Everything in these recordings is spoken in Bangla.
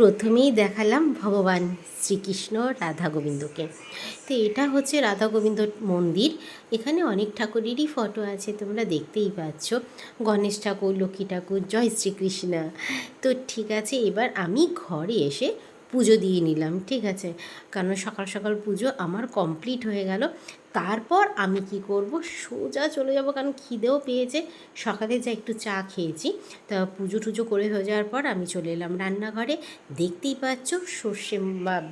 প্রথমেই দেখালাম ভগবান শ্রীকৃষ্ণ রাধা গোবিন্দকে। তো এটা হচ্ছে রাধা গোবিন্দ মন্দির। এখানে অনেক ঠাকুরেরই ফটো আছে, তোমরা দেখতেই পাচ্ছ। গণেশ ঠাকুর, লক্ষ্মী ঠাকুর, জয় শ্রীকৃষ্ণ। তো ঠিক আছে, এবার আমি ঘরে এসে পুজো দিয়ে নিলাম, ঠিক আছে? কারণ সকাল সকাল পুজো আমার কমপ্লিট হয়ে গেল। তারপর আমি কি করব? সোজা চলে যাব কারণ খিদেও পেয়েছে। সকালে যা একটু চা খেয়েছি। তা পুজো টুজো করে হয়ে যাওয়ার পর আমি চলে এলাম রান্নাঘরে। দেখতেই পাচ্ছ সর্ষে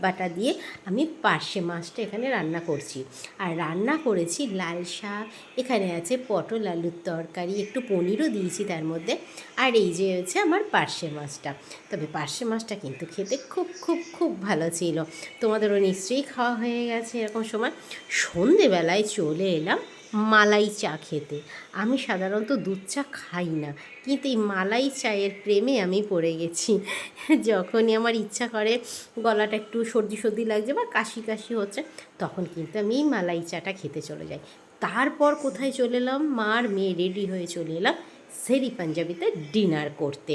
বাটা দিয়ে আমি পার্শে মাছটা এখানে রান্না করছি। আর রান্না করেছি লাল শাক, এখানে আছে পটল, আলুর তরকারি, একটু পনিরও দিয়েছি তার মধ্যে। আর এই যে হচ্ছে আমার পার্শে মাছটা। তবে পার্শে মাছটা কিন্তু খেতে খুব খুব খুব ভালো ছিল। তোমাদেরও নিশ্চয়ই খাওয়া হয়ে গেছে এরকম সময়। সন্ধেবেলায় চলে এলাম মালাই চা খেতে। আমি সাধারণত দুধ চা খাই না, কিন্তু এই মালাই চায়ের প্রেমে আমি পড়ে গেছি। যখনই আমার ইচ্ছা করে গলাটা একটু সর্দি সর্দি লাগছে বা কাশি কাশি হচ্ছে, তখন কিন্তু আমি এই মালাই চাটা খেতে চলে যাই। তারপর কোথায় চলে এলাম? মার মেয়ে রেডি হয়ে চলে এলাম সেরি পাঞ্জাবিতে ডিনার করতে।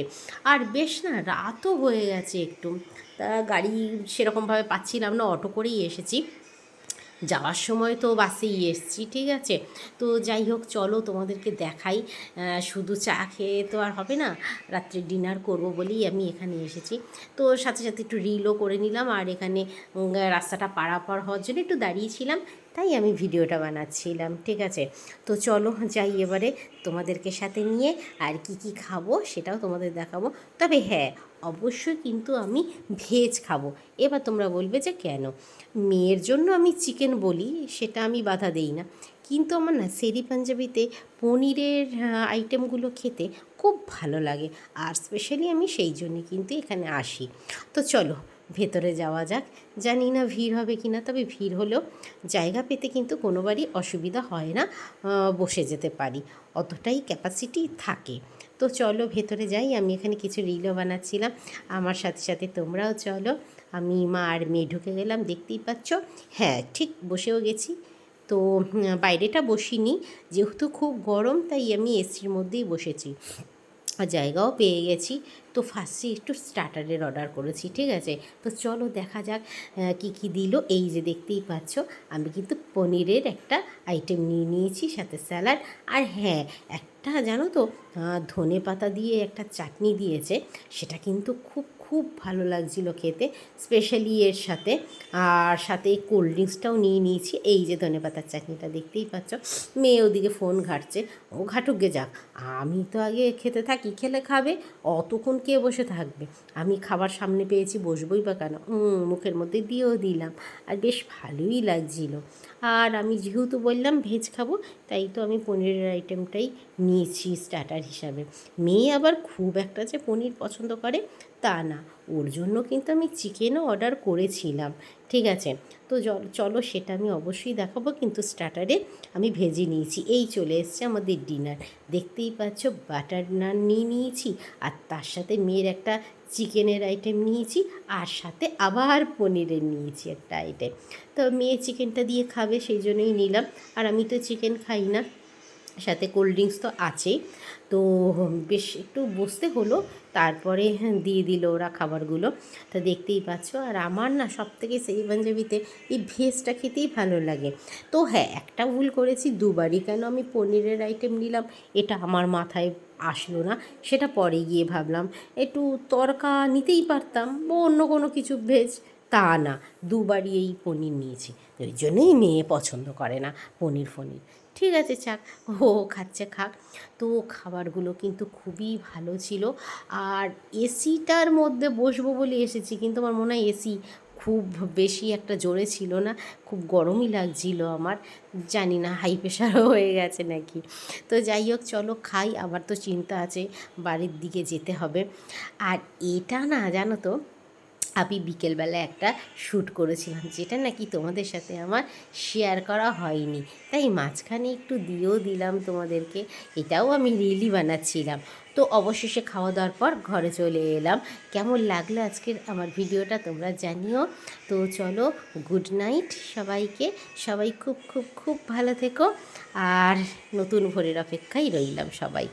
আর বেশ না রাতও হয়ে গেছে একটু। তা গাড়ি সেরকমভাবে পাচ্ছিলাম না, অটো করেই এসেছি। যাওয়ার সময় তো বাসেই এসছি, ঠিক আছে? তো যাই হোক, চলো তোমাদেরকে দেখাই। শুধু চা খেয়ে তো আর হবে না, রাত্রে ডিনার করব বলেই আমি এখানে এসেছি। তো সাথে সাথে একটু রিলও করে নিলাম, আর এখানে রাস্তাটা পারাপার হওয়ার জন্য একটু দাঁড়িয়েছিলাম তাই আমি ভিডিওটা বানাচ্ছিলাম, ঠিক আছে? তো চলো যাই এবারে তোমাদেরকে সাথে নিয়ে আর কি কি খাব সেটাও তোমাদের দেখাবো। তবে হ্যাঁ অবশ্যই কিন্তু আমি ভেজ খাব। এবার তোমরা বলবে যে কেন? মেয়ের জন্য আমি চিকেন বলি, সেটা আমি বাধা দেই না। কিন্তু আমার না সেরি পাঞ্জাবিতে পনিরের আইটেমগুলো খেতে খুব ভালো লাগে। আর স্পেশালি আমি সেই জন্যে কিন্তু এখানে আসি। তো চলো, ভেতরে যাওয়া যাক। জানি না ভিড় হবে কি না তবে ভিড় হলেও জায়গা পেতে কিন্তু কোনোবারই অসুবিধা হয় না বসে যেতে পারি। অতটাই ক্যাপাসিটি থাকে। তো চলো, ভেতরে যাই। আমি এখানে কিছু রিলও বানাচ্ছিলাম। আমার সাথে সাথে তোমরাও চলো। আমি মা আর মেয়ে ঢুকে গেলাম, দেখতেই পাচ্ছ? হ্যাঁ ঠিক বসেও গেছি। তো বাইরেটা বসিনি। যেহেতু খুব গরম, তাই আমি এসির মধ্যেই বসেছি। আর জায়গাও পেয়ে গেছি। তো ফার্স্টে একটু স্টার্টারের অর্ডার করেছি, ঠিক আছে? তো চলো দেখা যাক কী কী দিল। এই যে দেখতেই পাচ্ছ, আমি কিন্তু পনিরের একটা আইটেম নিয়ে নিয়েছি, সাথে স্যালাড। আর হ্যাঁ একটা জানো তো ধনে পাতা দিয়ে একটা চাটনি দিয়েছে, সেটা কিন্তু খুব খুব ভালো লাগছিল খেতে স্পেশালি এর সাথে। আর সাথে এই কোল্ড ড্রিঙ্কসটাও নিয়ে নিয়েছি। এই যে ধনে পাতার চাটনিটা দেখতেই পাচ্ছ। মেয়ে ওদিকে ফোন ঘাটছে। ও ঘাটুক গে যাক। আমি তো আগে খেতে থাকি, খেলে খাবে, অতক্ষণ কে বসে থাকবে? আমি খাবার সামনে পেয়েছি, বসবই বা কেন? মুখের মধ্যে দিয়েও দিলাম। আর বেশ ভালোই লাগছিল। আর আমি যেহেতু বললাম ভেজ খাব, তাই তো আমি পনিরের আইটেমটাই নিয়েছি স্টার্টার হিসাবে। মেয়ে আবার খুব একটা যে পনির পছন্দ করে তা না। ওর জন্য কিন্তু আমি চিকেনও অর্ডার করেছিলাম। ঠিক আছে? তো চলো সেটা আমি অবশ্যই দেখাবো। কিন্তু স্টার্টারে আমি ভেজে নিয়েছি। এই চলে এসছে আমাদের ডিনার দেখতেই পাচ্ছ বাটার নান নিয়ে নিয়েছি, আর তার সাথে মেয়ের একটা চিকেনের আইটেম নিয়েছি, আর সাথে আবার পনিরের নিয়েছি একটা আইটেম তো মেয়ে চিকেনটা দিয়ে খাবে, সেই জন্যই নিলাম। আর আমি তো চিকেন খাই না। সাথে কোল্ড ড্রিঙ্কস তো আছেই। তো বেশ একটু বসতে হলো, তারপরে দিয়ে দিল ওরা খাবারগুলো। তো দেখতেই পাচ্ছ, আর আমার না সব থেকে সেই পাঞ্জাবিতে এই ভেজটা খেতেই ভালো লাগে। তো হ্যাঁ একটা ভুল করেছি দুবারই, কেন আমি পনিরের আইটেম নিলাম, এটা আমার মাথায় আসলো না। সেটা পরে গিয়ে ভাবলাম, একটু তরকা নিতেই পারতাম, বা অন্য কোনো কিছু ভেজ। তা না, দুবারই এই পনির নিয়েছি। ওই জন্যই মেয়ে পছন্দ করে না পনির ফনির। ঠিক আছে, চাক, ও খাচ্ছে, খাক। তো খাবারগুলো কিন্তু খুবই ভালো ছিল। আর এসিটার মধ্যে বসবো বলে এসেছি, কিন্তু আমার মনে হয় এসি খুব বেশি একটা জোরে ছিল না, খুব গরমই লাগছিল আমার। জানি না, হাই প্রেশারও হয়ে গেছে নাকি। তো যাই হোক, চলো খাই, আবার তো চিন্তা আছে, বাড়ির দিকে যেতে হবে। আর এটা না, জানো তো আমি বিকেলবেলা একটা শ্যুট করেছিলাম, যেটা নাকি তোমাদের সাথে আমার শেয়ার করা হয়নি। তাই মাঝখানে একটু দিয়েও দিলাম তোমাদেরকে, এটাও আমি রিলই বানাচ্ছিলাম। তো অবশেষে খাওয়া দাওয়ার পর ঘরে চলে এলাম। কেমন লাগল আজকের আমার ভিডিওটা তোমরা জানিও। তো চলো গুড নাইট সবাইকে। সবাই খুব খুব খুব ভালো থেকো। আর নতুন ভোরের অপেক্ষায় রইলাম সবাই।